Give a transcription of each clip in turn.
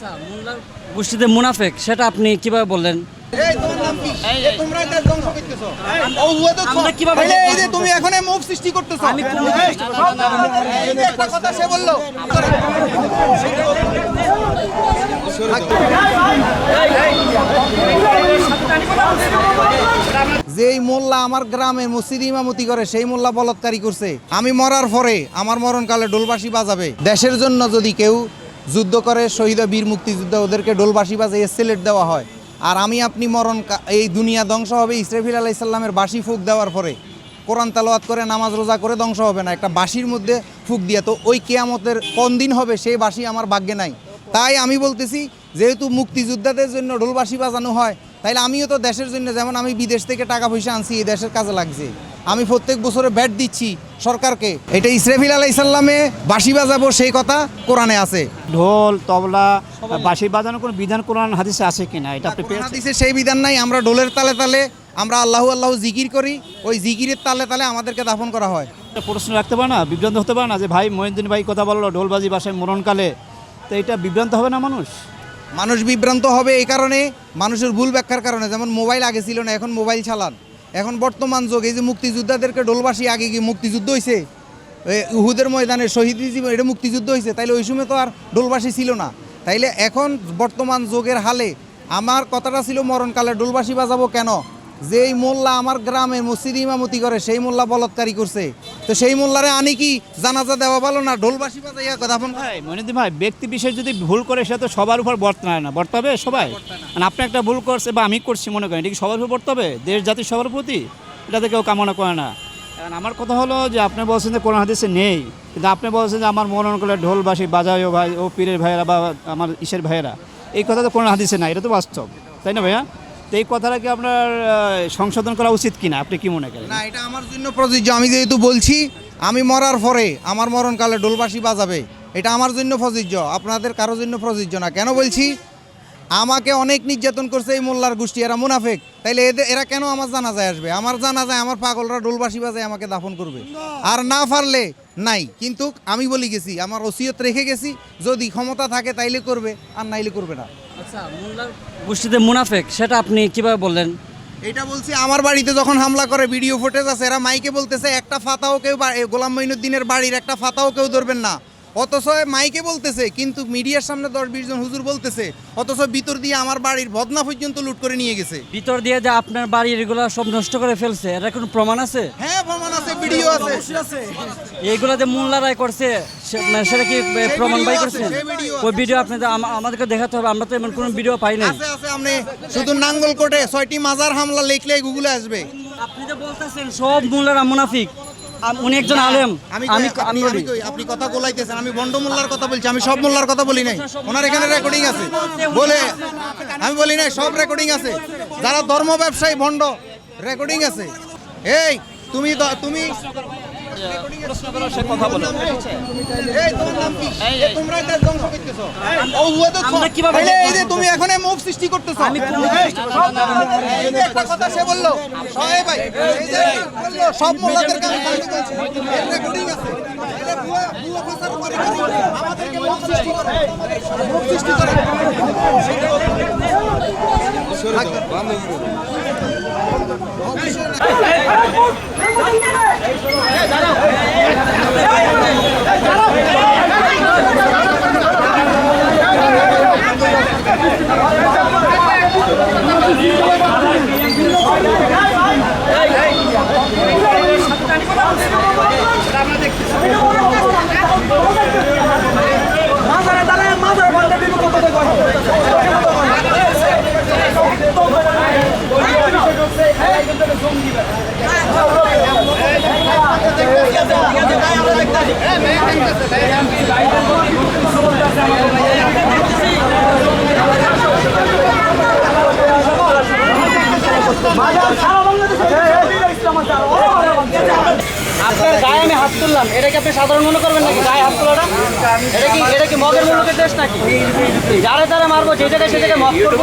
আচ্ছা মোল্লার গোষ্ঠীতে মুনাফেক সেটা আপনি কীভাবে বললেন? তুমি এখন সৃষ্টি করতেছো। কথা সে বলল। যেই মোল্লা আমার গ্রামে মসজিদ ইমামতি করে সেই মোল্লা বলৎকারী করছে আমি মরার পরে আমার মরণকালে ডোলবাসী বাজাবে। দেশের জন্য যদি কেউ যুদ্ধ করে, শহীদ বীর মুক্তিযুদ্ধ ওদেরকে ডোলবাসী বাজে এসেলেট দেওয়া হয়। আর আমি আপনি মরণ এই দুনিয়া ধ্বংস হবে, ইসরাফিল আলাইসাল্লামের বাসি ফুক দেওয়ার পরে। কোরআন তালোয়াত করে, নামাজ রোজা করে ধ্বংস হবে না, একটা বাসির মধ্যে ফুক দিয়া। তো ওই কেয়ামতের কোন দিন হবে, সেই বাসি আমার ভাগ্যে নাই। তাই আমি বলতেছি, যেহেতু মুক্তিযোদ্ধাদের জন্য ঢোলবাসি বাজানো হয়, তাইলে আমিও তো দেশের জন্য, যেমন আমি বিদেশ থেকে টাকা পয়সা আনছি, এই দেশের কাজে লাগছে। আমি প্রত্যেক বছরে ব্যাট দিচ্ছি সরকারকে। এটা ইসরাফিল আলাইসাল্লামে বাসি বাজাবো সেই কথা কোরআনে আছে। ঢোল তবলা বাঁশি বাজানোর কোনো বিধান কোরআন হাদিসে আছে কিনা এটা হাদিসে সেই বিধান নাই। আমরা ঢোলের তালে তালে আমরা আল্লাহ আল্লাহ জিকির করি। ওই জিকিরের তালে তালে আমাদেরকে দাফন করা হয়। প্রশ্ন রাখতে পারে না? বিভ্রান্ত হতে পারে না যে ভাই মহিউদ্দিন ভাই কথা বলল ঢোলবাজি বাসায় মরণকালে। তো এটা বিভ্রান্ত হবে না মানুষ? মানুষ বিভ্রান্ত হবে এই কারণে। মানুষের ভুল ব্যাখ্যার কারণে। যেমন মোবাইল আগে ছিল না এখন মোবাইল চালান। এখন বর্তমান যুগ, এই যে মুক্তিযোদ্ধাদেরকে ডোলবাসি আগে কি মুক্তিযুদ্ধ হয়েছে উহুদের ময়দানে শহীদ জীবন এটা মুক্তিযুদ্ধ হয়েছে তাইলে ওই সময় তো আর ডোলবাসী ছিল না। তাইলে এখন বর্তমান যুগের হালে আমার কথাটা ছিল মরণকালে ডোলবাসী বাজাবো কেন? যেই মোল্লা আমার গ্রামে মসজিদ ইমামতি করে, সেই মোল্লা বলৎকারী করছে। তো সেই মোল্লারে আনি কি জানাজা দেওয়া ভালো না? ডোলবাসী বাজাইয়া দাফন করা? ভাই মহিউদ্দিন ভাই ব্যক্তি বিশেষ যদি ভুল করে সে তো সবার উপর বর্তায় না। বর্তাবে সবাই। মানে আপনি একটা ভুল করছে বা আমি করছি মনে করেন এটা কি সবার উপর বর্তাবে? দেশ জাতির সবার প্রতি? এটা তো কেউ কামনা করে না। কারণ আমার কথা হলো যে আপনি বলছেন যে কোরআন হাদিসে নেই। কিন্তু আপনি বলছেন যে আমার মরণ করলে ঢোল বাসি বাজায় ও ভাই ও পীরের ভাইয়েরা বা আমার ইসের ভাইয়েরা। এই কথা তো কোরআন হাদিসে নাই এটা তো বাস্তব। তাই না ভাইয়া? তো এই কথাটা কি আপনার সংশোধন করা উচিত কিনা? আপনি কি মনে করেন? না এটা আমার জন্য প্রযোজ্য। আমি যেহেতু বলছি আমি মরার পরে আমার মরণকালে ডোলবাসী বাজাবে। এটা আমার জন্য প্রযোজ্য আপনাদের কারোর জন্য প্রযোজ্য না। কেন বলছি? আমাকে অনেক নির্যাতন করছে এই মোল্লার গোষ্ঠী এরা মুনাফেক। তাইলে এদের এরা কেন আমার জানাজায় আসবে? আমার জানাজায় আমার পাগলরা ডোলবাসী বাজায় আমাকে দাফন করবে। আর না পারলে নাই। কিন্তু আমি বলি গেছি আমার ওসিয়ত রেখে গেছি যদি ক্ষমতা থাকে তাইলে করবে আর নাইলে করবে না। আচ্ছা মোল্লার গোষ্ঠীতে মুনাফেক সেটা আপনি কীভাবে বললেন? এটা বলছি আমার বাড়িতে যখন হামলা করে ভিডিও ফুটেজ আছে এরা মাইকে বলতেছে একটা ফাতাও কেউ গোলাম মঈনুদ্দিনের বাড়ির একটা ফাতাও কেউ ধরবেন না। অথচ মাইকে বলতেছে কিন্তু মিডিয়ার সামনে দশ বিশ জন হুজুর বলতেছে অথচ ভিতর দিয়ে আমার বাড়ির বদনা পর্যন্ত লুট করে নিয়ে গেছে। ভিতর দিয়ে যে আপনার বাড়ির এগুলো সব নষ্ট করে ফেলছে এটা কোনো প্রমাণ আছে? হ্যাঁ প্রমাণ আছে। ভিডিও আছে। এইগুলো যে মোল্লারাই করছে মানে সেটা কি প্রমাণ বাই করছেন ওই ভিডিও আপনাদের আমাদেরকে দেখাতে হবে আমরা তো এমন কোনো ভিডিও পাই নাই। আছে আছে আপনি শুধু নাঙ্গল কোটে ছয়টি মাজার হামলা লিখলে গুগলে আসবে। আপনি যে বলতেছেন সব মোল্লারা মুনাফিক। উনি একজন আলেম। আমি আমি কই- আপনি কথা গোলাইতেছেন আমি বন্ড মোল্লার কথা বলছি আমি সব মোল্লার কথা বলি নাই। ওনার এখানে রেকর্ডিং আছে। বলে আমি বলি নাই সব রেকর্ডিং আছে। যারা ধর্ম ব্যবসায়ী ভণ্ড রেকর্ডিং আছে। এই তুমি তুমি তুমি এখন মুভ সৃষ্টি করতেছো। একটা কথা সে বলল। সবাই ভাই সব মোল্লাদের কাছে রেকর্ডিং আছে। সৃষ্টি করে মুভ আপনার গায়ে আমি হাত তুললাম। এটা কি আপনি সাধারণ মনে করবেন নাকি? গায়ে হাত তোলাটা? এটা কি এটা কি মগের মুলুকের দেশ নাকি? যারা যারা মারবো, যে জায়গায় সে জায়গায় মগ করব?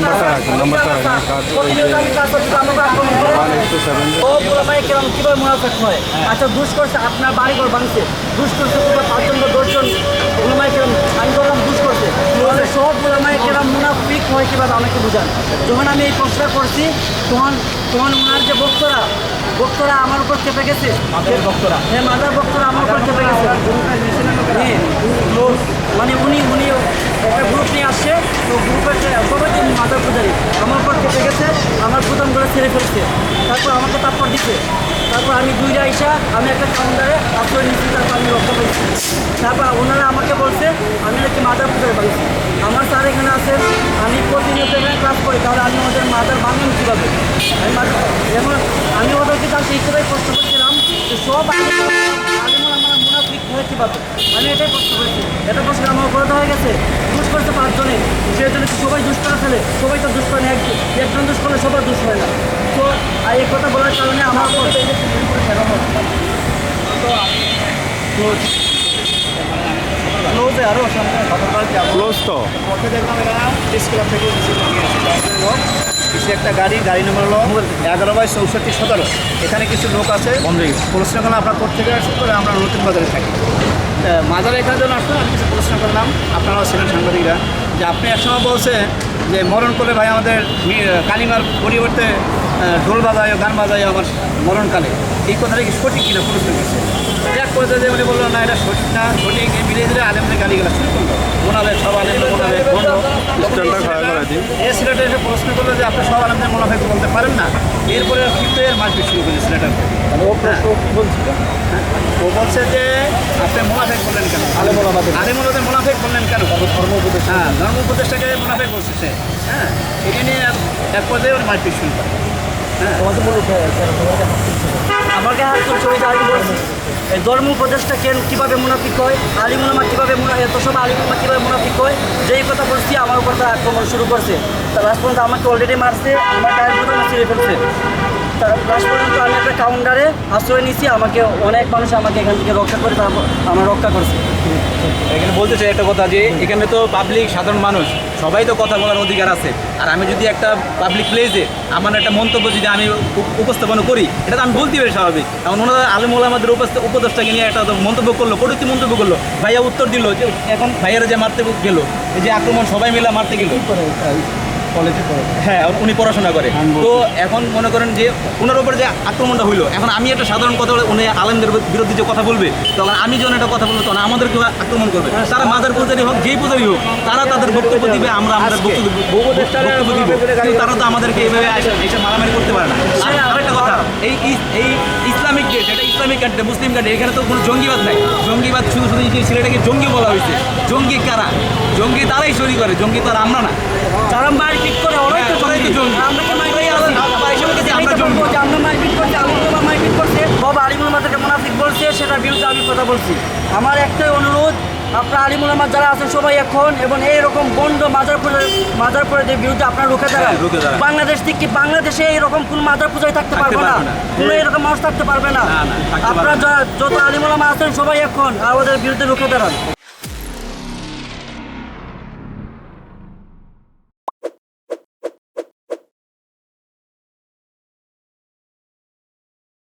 থেকে আমাদের আমার তো আমিও আমি এখন আমি আচ্ছা দুষ করছে আপনার বাড়ি ঘর ভাঙছে দুষ করছে পুরো পাঁচজন বা দশজন। ওলামাই কেরাম আমি বললাম দুষ করছে সব ওলামাই কেরাম মুনাফিক হয় কীভাবে আমাকে বুঝান। যখন আমি এই প্রশ্নটা করছি তখন তখন ওনার যে বক্তরা বক্তরা আমার উপর চেপে গেছে। বক্তরা। হ্যাঁ মাদার বক্তরা আমার উপর চেপে গেছে। হ্যাঁ, মানে উনি উনি একটা গ্রুপ নিয়ে আসছে তো গ্রুপের সবাই তিনি মাদার পূজারি আমার উপর চেপে গেছে আমার প্রথমগুলো ছেড়ে ফেলছে তারপর আমাকে তারপর তারপর আমি দুইটা আইসা আমি একটা কাউন্টারে আশ্রয় নিচ্ছি তারপর আমি রক্ষা পেয়েছি তারপর ওনারা আমাকে বলছে, আমি নাকি মাদার পূজারি বানিয়েছি আমার স্যার এখানে আছেন আমি প্রতিনিয়ত এখানে ক্লাস করি, তাহলে আমি ওদের মাদার বানান কীভাবে? আমি যেমন আমি ওদেরকে তার কথাই প্রশ্ন করছিলাম যে সব আমি এটাই প্রশ্ন করেছি। এটা প্রশ্ন আমার উপরত হয়ে গেছে, দুষ করছে পাঁচজনে। জন্য সবাই দুষ করে ফেলে, সবাই তো দুষ করে না একজন একজন দুষ করলে সবার দুষ হয় না। আর এই কথা বলার কারণে আমার ক্লোজে আরও সামনে ক্লোজ তো। পথে দেখলাম এরা প্রেস ক্লাব থেকে কিছু একটা গাড়ি গাড়ি নম্বর হলো এগারো বাই চৌষট্টি সতেরো। এখানে কিছু লোক আছে। প্রশ্ন করলাম আপনার কোথেকে আসছেন করে আমরা নতুন বাজারে থাকি। মাজারে এখানে যখন আসলাম আমি কিছু প্রশ্ন করলাম আপনারাও ছিলেন সাংবাদিকরা। যে আপনি একসময় বলছেন যে মরণ করলে ভাই আমাদের কালিমার পরিবর্তে ঢোল বাজায় গান বাজায় আমার মরণকালে। এই কথাটা কি সঠিক কিনা? প্রশ্ন করছে। এক পর্যায়ে উনি বলল না এটা সঠিক না সঠিক মিলিয়ে দিলে আলেমদের গালি গেলা শুরু করল। মোনাবে সব আলেমদের ছেলেটা এসে প্রশ্ন করল যে আপনি সব আলেমদের মোনাফেক বলতে পারেন না? এরপরে কিন্তু এর মারপিট শুরু করে ছেলেটার হ্যাঁ, ও বলছে যে আপনি মোনাফেক বললেন কেন? আলেমুলাদের মোনাফেক বললেন কেন? ধর্ম উপদেশ হ্যাঁ ধর্ম উপদেশটাকে মোনাফেক বলছে সে। হ্যাঁ এটা নিয়ে এক- এক পর্যায়ে ওর মারপিট শুরু করে আমাকে হাত করছে ওই যে আগে বলছি ধর্ম উপদেশটা কেন কীভাবে মুনাফিক হয়? আলিমুলামা কীভাবে এত সব আলিমুলামা কীভাবে মুনাফিক হয়? যেই কথা বলছি, আমার উপর তারা আক্রমণ শুরু করছে। তা লাস্ট পর্যন্ত আমাকে অলরেডি মারছে, আমার টাইম প্রথমে ছিঁড়ে ফেলছে। লাস্ট পর্যন্ত আমি একটা কাউন্টারে আশ্রয় নিয়েছি, আমাকে অনেক মানুষ আমাকে এখান থেকে রক্ষা করে তারপর আমার রক্ষা করছে। এখানে বলতে চাই একটা কথা যে, এখানে তো পাবলিক সাধারণ মানুষ, সবাই তো কথা বলার অধিকার আছে। আর আমি যদি একটা পাবলিক প্লেসে আমার একটা মন্তব্য যদি আমি উপ- উপস্থাপন করি, এটা তো আমি বলতে পারি স্বাভাবিক। এখন ওনারা আলম আমাদের উপদেষ্টাকে নিয়ে একটা মন্তব্য করল, কটুক্তি মন্তব্য করল। ভাইয়া উত্তর দিল যে, এখন ভাইয়ারা যে মারতে গেলো, এই যে আক্রমণ সবাই মিলে মারতে গেল। হ্যাঁ উনি পড়াশোনা করে। তো এখন মনে করেন যে ওনার উপর যে আক্রমণটা হইল এখন আমি একটা সাধারণ কথা বলে উনি আলেমদের বিরুদ্ধে যে কথা বলবে তখন আমি যখন একটা কথা বলব তখন আমাদেরকে আক্রমণ করবে। তারা মাদার পূজারি হোক যেই পূজারি হোক তারা তাদের বক্তব্য দিবে আমরা আমাদের বক্তব্য দিব। কিন্তু তারা তো আমাদেরকে এইভাবে এসে মারামারি করতে পারে না। এই এই ইসলামিক গেট এটা ইসলামিক কান্ট্রি মুসলিম কান্ট্রি এখানে তো কোনো জঙ্গিবাদ নাই। জঙ্গিবাদ শুধু শুধু যে ছেলেটাকে জঙ্গি বলা হয়েছে। জঙ্গি কারা? জঙ্গি তারাই চুরি করে জঙ্গি তো আর আমরা না। যারা মারপিট করে ওরাই তো ওরাই তো জঙ্গি। আমরা কি মারপিট জঙ্গি। আমরা মারপিট করছি আলিমুল্লাহ মারপিট করছে। সব আলিমুল মাদেরকে মুনাফিক বলছে সেটার বিরুদ্ধে আমি কথা বলছি। আমার একটাই অনুরোধ আপনার আলিমুল আমার যারা আছেন সবাই এখন এবং এইরকম বন্ধ মাজার পূজা মাজার পূজাদের বিরুদ্ধে আপনার রুখে দাঁড়ান। হ্যাঁ, রুখে দাঁড়ান। বাংলাদেশ থেকে কি বাংলাদেশে এইরকম কোন মাজার পূজায় থাকতে পারবে না? কোনো এরকম মানুষ থাকতে পারবে না। আপনারা যারা যত আলিমুল আছেন সবাই এখন আমাদের ওদের বিরুদ্ধে রুখে দাঁড়ান।